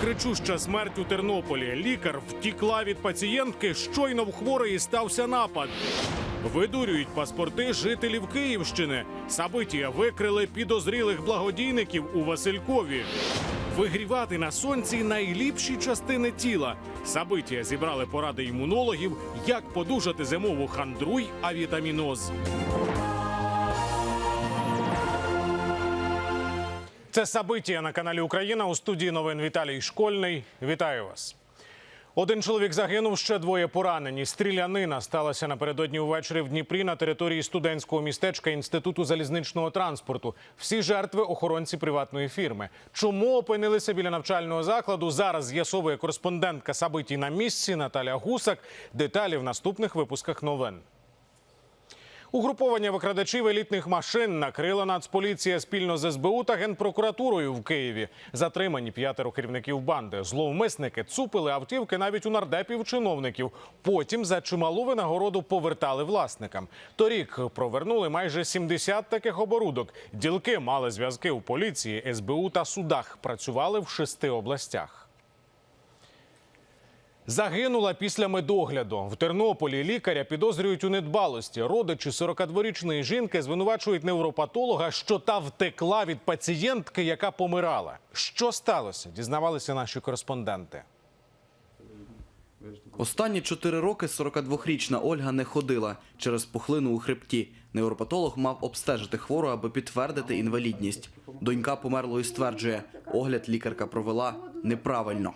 Кричуща смерть у Тернополі. Лікар втікла від пацієнтки. Щойно в хворої стався напад. Видурюють паспорти жителів Київщини. Сабитія викрили підозрілих благодійників у Василькові. Вигрівати на сонці найліпші частини тіла. Сабитія зібрали поради імунологів, як подужати зимову хандру й авітаміноз. Це Сабитія на каналі Україна у студії новин Віталій Школьний. Вітаю вас. Один чоловік загинув, ще двоє поранені. Стрілянина сталася напередодні увечері в Дніпрі на території студентського містечка Інституту залізничного транспорту. Всі жертви охоронці приватної фірми. Чому опинилися біля навчального закладу? Зараз з'ясовує кореспондентка Сабитій на місці Наталя Гусак. Деталі в наступних випусках новин. Угруповання викрадачів елітних машин накрила Нацполіція спільно з СБУ та генпрокуратурою в Києві. Затримані п'ятеро керівників банди. Зловмисники цупили автівки навіть у нардепів чиновників. Потім за чималу винагороду повертали власникам. Торік провернули майже 70 таких оборудок. Ділки мали зв'язки у поліції, СБУ та судах. Працювали в шести областях. Загинула після медогляду. В Тернополі лікаря підозрюють у недбалості. Родичі 42-річної жінки звинувачують невропатолога, що та втекла від пацієнтки, яка помирала. Що сталося? Дізнавалися наші кореспонденти. Останні чотири роки 42-річна Ольга не ходила через пухлину у хребті. Невропатолог мав обстежити хвору, аби підтвердити інвалідність. Донька померлої стверджує, огляд лікарка провела неправильно.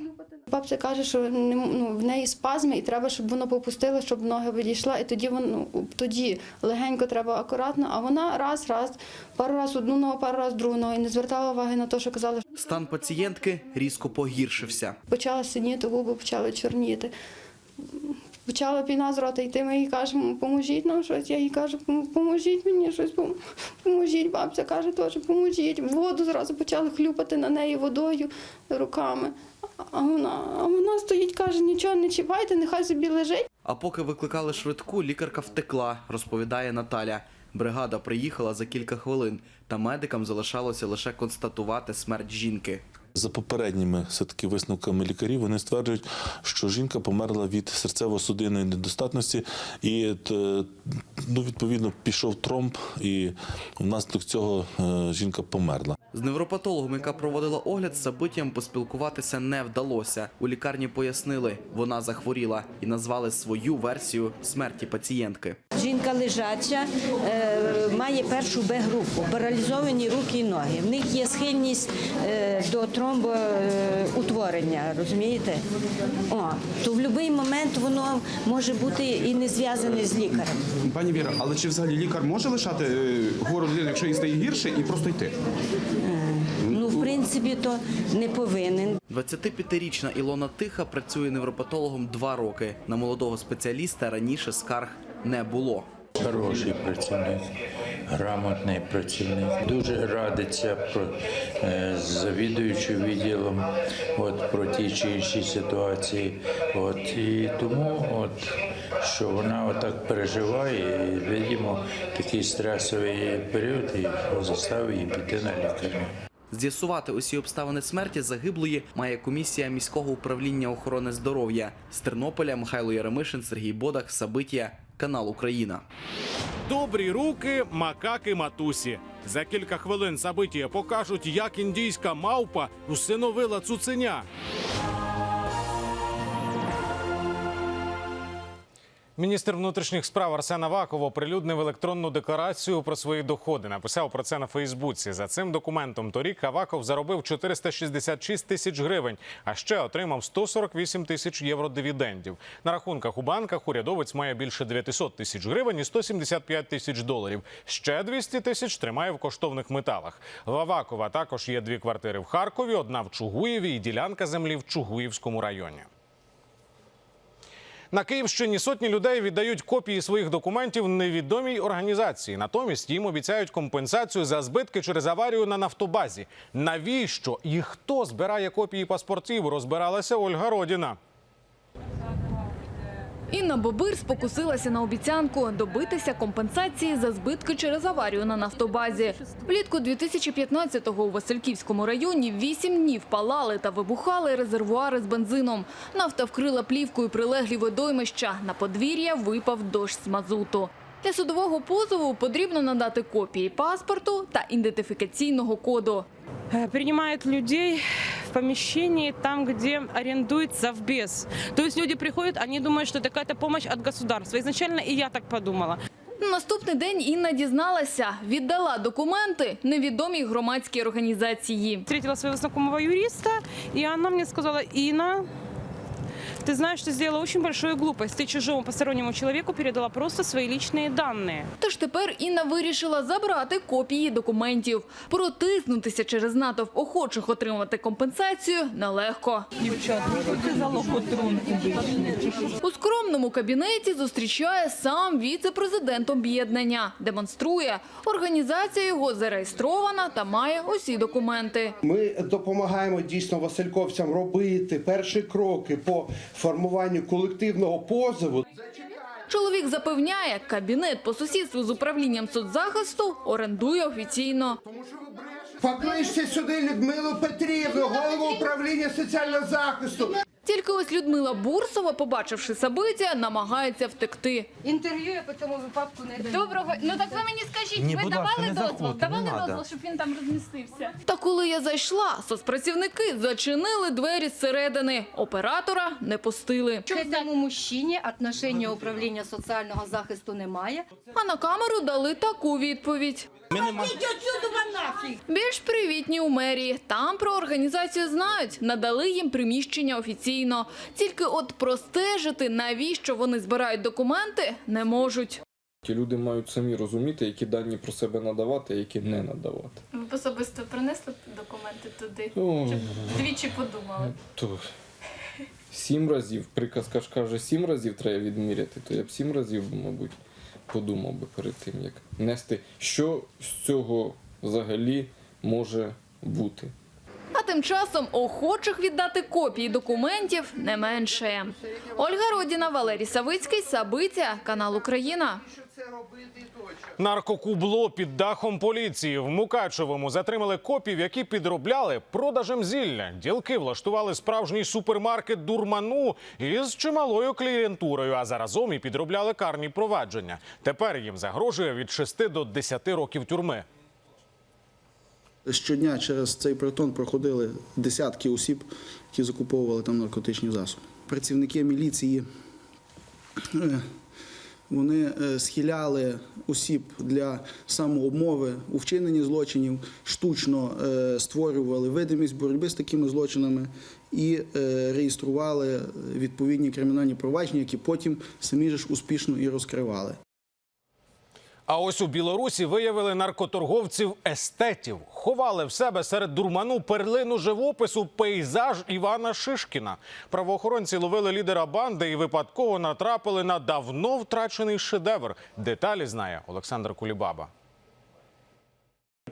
Бабця каже, що не ну, в неї спазми, і треба, щоб воно попустило, щоб ноги відійшла, і тоді воно тоді легенько треба акуратно. А вона раз, раз, пару раз одну ногу, пару раз другу ногу, і не звертала уваги на те, що казали, Стан пацієнтки різко погіршився. почала синіти, губи почали чорніти. Почала піна з рота йти, ми їй кажемо, поможіть нам щось. Я їй кажу, поможіть мені щось, пом- поможіть. Бабця каже, теж поможіть. Воду зразу почали хлюпати на неї водою руками. А вона, а вона стоїть, каже, нічого не чіпайте, нехай собі лежить. А поки викликали швидку, лікарка втекла, розповідає Наталя. Бригада приїхала за кілька хвилин, та медикам залишалося лише констатувати смерть жінки. За попередніми все-таки висновками лікарів, вони стверджують, що жінка померла від серцево-судинної недостатності, і е, ну, відповідно пішов тромб, і внаслідок цього е, жінка померла. З невропатологом, яка проводила огляд, з забиттям поспілкуватися не вдалося. У лікарні пояснили, вона захворіла і назвали свою версію смерті пацієнтки. Жінка лежача, е, має першу Б-групу, паралізовані руки і ноги. В них є схильність е, до тромбоутворення, розумієте? О, то в будь-який момент воно може бути і не зв'язане з лікарем. Пані Віра, але чи взагалі лікар може лишати е, хвору людину, якщо їй стає гірше, і просто йти? Ну, в принципі, то не повинен. 25-річна Ілона Тиха працює невропатологом два роки. На молодого спеціаліста раніше скарг не було. Хороший працівник, грамотний працівник. Дуже радиться про, е, завідуючим відділом от, про ті чи інші ситуації. От, і тому, от, що вона отак переживає, і, видимо, такий стресовий період і заставив її піти на лікарню. З'ясувати усі обставини смерті загиблої має комісія міського управління охорони здоров'я з Тернополя Михайло Яремишин, Сергій Бодах, Сабитія, канал Україна. Добрі руки, макаки матусі. За кілька хвилин забиті покажуть, як індійська мавпа усиновила цуценя. Міністр внутрішніх справ Арсен Аваков оприлюднив електронну декларацію про свої доходи. Написав про це на Фейсбуці. За цим документом торік Аваков заробив 466 тисяч гривень, а ще отримав 148 тисяч євро дивідендів. На рахунках у банках урядовець має більше 900 тисяч гривень і 175 тисяч доларів. Ще 200 тисяч тримає в коштовних металах. В Авакова також є дві квартири в Харкові, одна в Чугуєві і ділянка землі в Чугуївському районі. На Київщині сотні людей віддають копії своїх документів невідомій організації. Натомість їм обіцяють компенсацію за збитки через аварію на нафтобазі. Навіщо і хто збирає копії паспортів? Розбиралася Ольга Родіна. Інна Бобир спокусилася на обіцянку добитися компенсації за збитки через аварію на нафтобазі. Влітку 2015-го у Васильківському районі вісім днів палали та вибухали резервуари з бензином. Нафта вкрила плівкою прилеглі водоймища. На подвір'я випав дощ з мазуту. Для судового позову потрібно надати копії паспорту та ідентифікаційного коду. Э, принимают людей помещении там, где арендует Завбез. То есть люди приходят, они думают, что это какая-то помощь от государства. Изначально и я так подумала. Наступний день Інна дізналася, віддала документи невідомій громадській організації. Встретила свого знакомого юриста, і вона мені сказала, Инна, ты знаешь, ты сделала очень большую глупость. Ты чужому постороннему человеку передала просто свои личные данные. Тож тепер Інна вирішила забрати копії документів. Протиснутися через натовп охочих отримати компенсацію нелегко. У скромному кабінеті зустрічає сам віце-президент об'єднання. Демонструє, організація його зареєстрована та має усі документи. Ми допомагаємо дійсно васильковцям робити перші кроки по формуванню колективного позову. Чоловік запевняє, кабінет по сусідству з управлінням соцзахисту орендує офіційно. Покличте сюди Людмилу Петрівну, голову управління соціального захисту. Тільки ось Людмила Бурсова, побачивши собиття, намагається втекти. Інтерв'ю я по цьому випадку не даю. Доброго. Ну так ви мені скажіть, ви давали дозвіл? Давали дозвіл, щоб він там розмістився. Та коли я зайшла, соцпрацівники зачинили двері зсередини. Оператора не пустили. К цьому мужчині отношення управління соціального захисту немає. А на камеру дали таку відповідь. Більш привітні у мерії. Там про організацію знають, надали їм приміщення офіційно. Тільки от простежити, навіщо вони збирають документи, не можуть. Ті люди мають самі розуміти, які дані про себе надавати, а які не надавати. Ви б особисто принесли документи туди? О, Двічі подумали. то сім разів, приказка ж каже, сім разів треба відміряти, то я б сім разів, мабуть, подумав би перед тим, як нести, що з цього взагалі може бути. А тим часом охочих віддати копії документів не менше. Ольга Родіна, Валерій Савицький, Сабиця, канал Україна. Наркокубло під дахом поліції в Мукачевому затримали копів, які підробляли продажем зілля. Ділки влаштували справжній супермаркет дурману із чималою клієнтурою, а заразом і підробляли карні провадження. Тепер їм загрожує від 6 до 10 років тюрми. Щодня через цей притон проходили десятки осіб, які закуповували там наркотичні засоби. Працівники міліції е, вони е, схиляли осіб для самообмови у вчиненні злочинів, штучно е, створювали видимість боротьби з такими злочинами і реєстрували відповідні кримінальні провадження, які потім самі ж успішно і розкривали. А ось у Білорусі виявили наркоторговців естетів. Ховали в себе серед дурману перлину живопису пейзаж Івана Шишкіна. Правоохоронці ловили лідера банди і випадково натрапили на давно втрачений шедевр. Деталі знає Олександр Кулібаба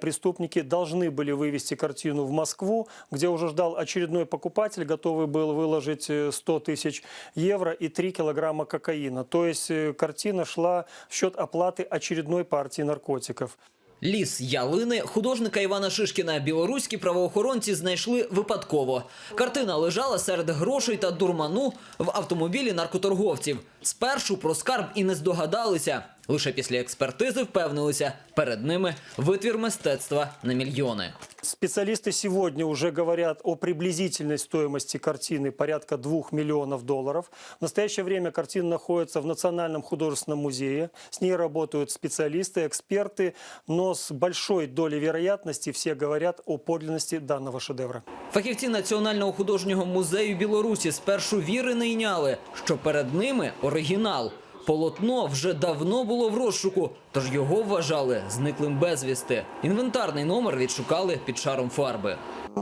Преступники должны были вывести картину в Москву, где уже ждал очередной покупатель, готовый был выложить э, 100 тысяч евро и 3 килограмма кокаина. То есть э, картина шла в счет оплаты очередной партии наркотиков. Ліс ялини художника Івана Шишкіна білоруські правоохоронці знайшли випадково. Картина лежала серед грошей та дурману в автомобілі наркоторговців. Спершу про скарб і не здогадалися. Лише після експертизи впевнилися, перед ними витвір мистецтва на мільйони. Специалисты сегодня уже говорят о приблизительной стоимости картины порядка 2 миллионов долларов. В настоящее время картина находится в Национальном художественном музее. С ней работают специалисты, эксперты, но с большой долей вероятности все говорят о подлинности данного шедевра. Фахівці Національного художнього музею Білорусі спершу віри не йняли, що перед ними оригінал. Полотно вже давно було в розшуку, тож його вважали зниклим безвісти. Інвентарний номер відшукали під шаром фарби.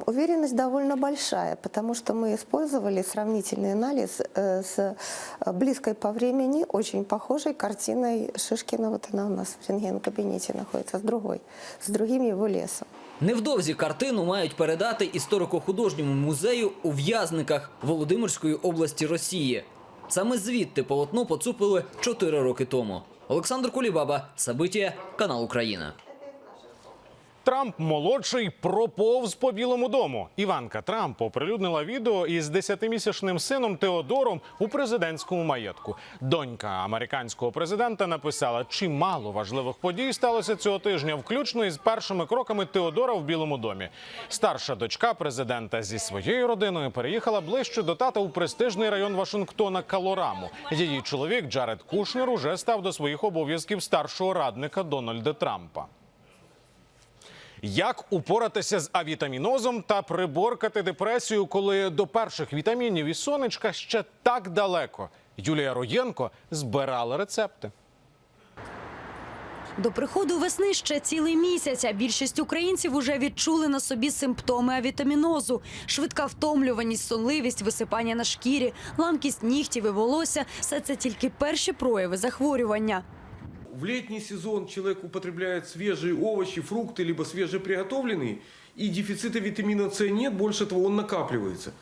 Уверенность довольно большая, потому что мы использовали сравнительный анализ э, с э, близкой по времени, очень похожей картиной Шишкина. Вот она у нас в рентген-кабинете находится, с другой, с другим его лесом. Невдовзі картину мають передати історико-художньому музею у В'язниках Володимирської області Росії. Саме звідти полотно поцупили 4 роки тому. Олександр Кулібаба, Сабитія, канал Україна. Трамп молодший проповз по Білому дому. Іванка Трамп оприлюднила відео із 10-місячним сином Теодором у президентському маєтку. Донька американського президента написала, чимало важливих подій сталося цього тижня, включно із першими кроками Теодора в Білому домі. Старша дочка президента зі своєю родиною переїхала ближче до тата у престижний район Вашингтона Калораму. Її чоловік Джаред Кушнер уже став до своїх обов'язків старшого радника Дональда Трампа. Як упоратися з авітамінозом та приборкати депресію, коли до перших вітамінів і сонечка ще так далеко? Юлія Роєнко збирала рецепти. До приходу весни ще цілий місяць, а більшість українців уже відчули на собі симптоми авітамінозу. Швидка втомлюваність, сонливість, висипання на шкірі, ламкість нігтів і волосся – все це тільки перші прояви захворювання. В летний сезон человек употребляет свежие овощи, фрукты, либо свежеприготовленные, и дефицита витамина С нет, больше того он накапливается.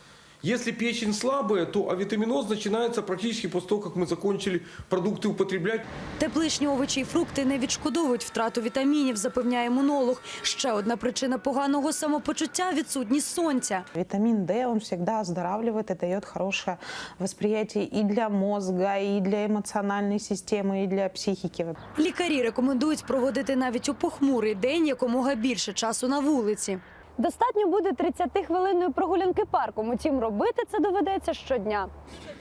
Если печень слабая, то авитаминоз начинается практически после того, как мы закончили продукты употреблять. Тепличні овочі і фрукти не відшкодовують втрату вітамінів, запевняє імунолог. Ще одна причина поганого самопочуття – відсутність сонця. Витамин D, он всегда оздоравливает и дает хорошее восприятие и для мозга, и для эмоциональной системы, и для психики. Лікарі рекомендують проводити навіть у похмурий день якомога більше часу на вулиці. Достатньо буде 30-хвилинної прогулянки парком. Утім, робити це доведеться щодня.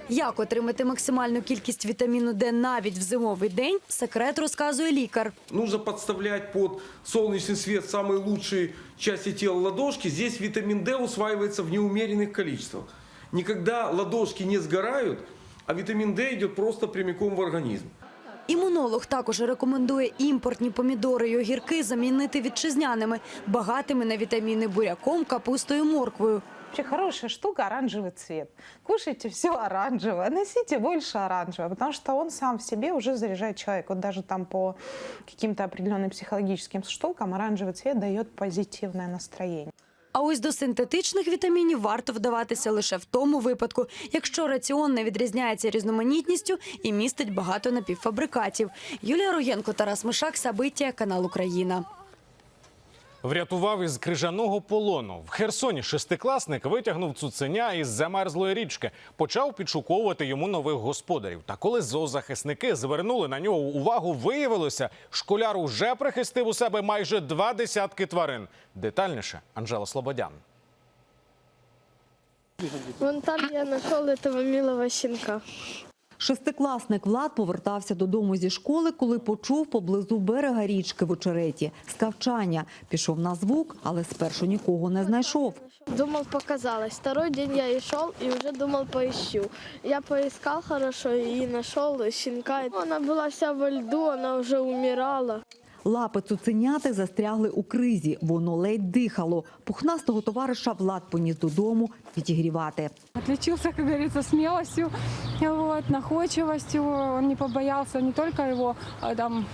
Як отримати максимальну кількість вітаміну Д навіть в зимовий день – секрет розказує лікар. Нужно подставлять под солнечный свет самые лучшие части тела ладошки. Здесь витамин D усваивается в неумеренных количествах. Никогда ладошки не сгорают, а витамин D идет просто прямиком в организм. Імунолог також рекомендує імпортні помідори й огірки замінити вітчизняними, багатими на вітаміни буряком, капустою, морквою. Вообще хорошая штука – оранжевый цвет. Кушайте все оранжевое, носите больше оранжевого, потому что он сам в себе уже заряжает человека. Вот даже там по каким-то определенным психологическим штукам оранжевый цвет дает позитивное настроение. А ось до синтетичних вітамінів варто вдаватися лише в тому випадку, якщо раціон не відрізняється різноманітністю і містить багато напівфабрикатів. Юлія Роєнко, Тарас Мишак, Сабиття, канал Україна. Врятував із крижаного полону. В Херсоні шестикласник витягнув цуценя із замерзлої річки. Почав підшуковувати йому нових господарів. Та коли зоозахисники звернули на нього увагу, виявилося, школяр уже прихистив у себе майже два десятки тварин. Детальніше Анжела Слободян. Вон там я знайшов этого милого щенка. Шестикласник Влад повертався додому зі школи, коли почув поблизу берега річки в очереті скавчання. Пішов на звук, але спершу нікого не знайшов. Думал, показалось. Второй день я и шел, и уже думал, поищу. Я поискал хорошо и нашел щенка. Она была вся во льду, она уже умирала. Лапи цуценяти застрягли у кризі, воно ледь дихало. Пухнастого товариша Влад поніс додому відігрівати. Отличился, как говорится, смелостью, вот, находчивостью. Он не побоялся не только его а, там,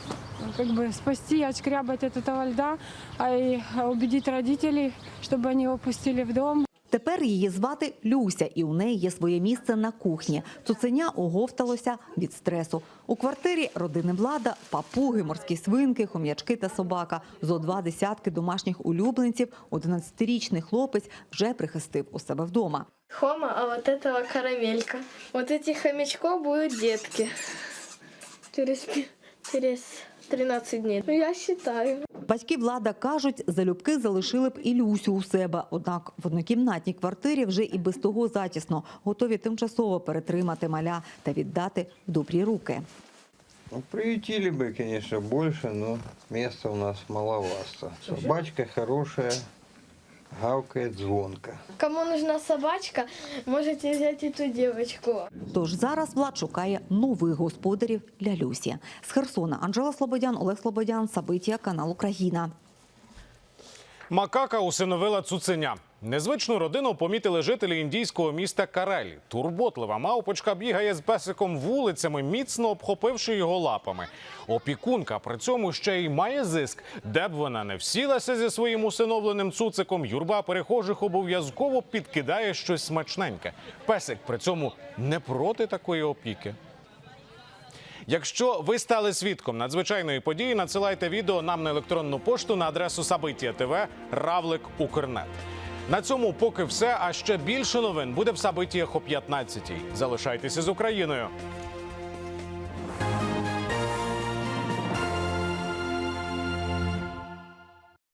как бы спасти, отшкрябать от этого льда, а и убедить родителей, чтобы они его пустили в дом. Тепер її звати Люся, і у неї є своє місце на кухні. Цуценя оговталося від стресу. У квартирі родини влада, папуги, морські свинки, хом'ячки та собака. Зо два десятки домашніх улюбленців. 11-річний хлопець вже прихистив у себе вдома. Хома, а вот этого карамелька. Вот этих хомячков будут детки. Через, пи- через 13 дней. Ну, я считаю. Батьки влада кажуть, залюбки залишили б і Люсю у себе. Однак в однокімнатній квартирі вже і без того затісно. Готові тимчасово перетримати маля та віддати в добрі руки. Ну, приютили бы, конечно, больше, но места у нас маловато. Собачка хорошая, гавкает звонко. Кому нужна собачка, можете взять эту девочку. Тож зараз влад шукає нових господарів для Люсі. З Херсона Анжела Слободян, Олег Слободян, Сабиття, канал Україна. Макака усиновила цуценя. Незвичну родину помітили жителі індійського міста Карелі. Турботлива мавпочка бігає з песиком вулицями, міцно обхопивши його лапами. Опікунка при цьому ще й має зиск. Де б вона не всілася зі своїм усиновленим цуциком, юрба перехожих обов'язково підкидає щось смачненьке. Песик при цьому не проти такої опіки. Якщо ви стали свідком надзвичайної події, надсилайте відео нам на електронну пошту на адресу Сабиття ТВ Равлик Укрнет. На цьому поки все. А ще більше новин буде в Сабиті о 15-й. Залишайтеся з Україною.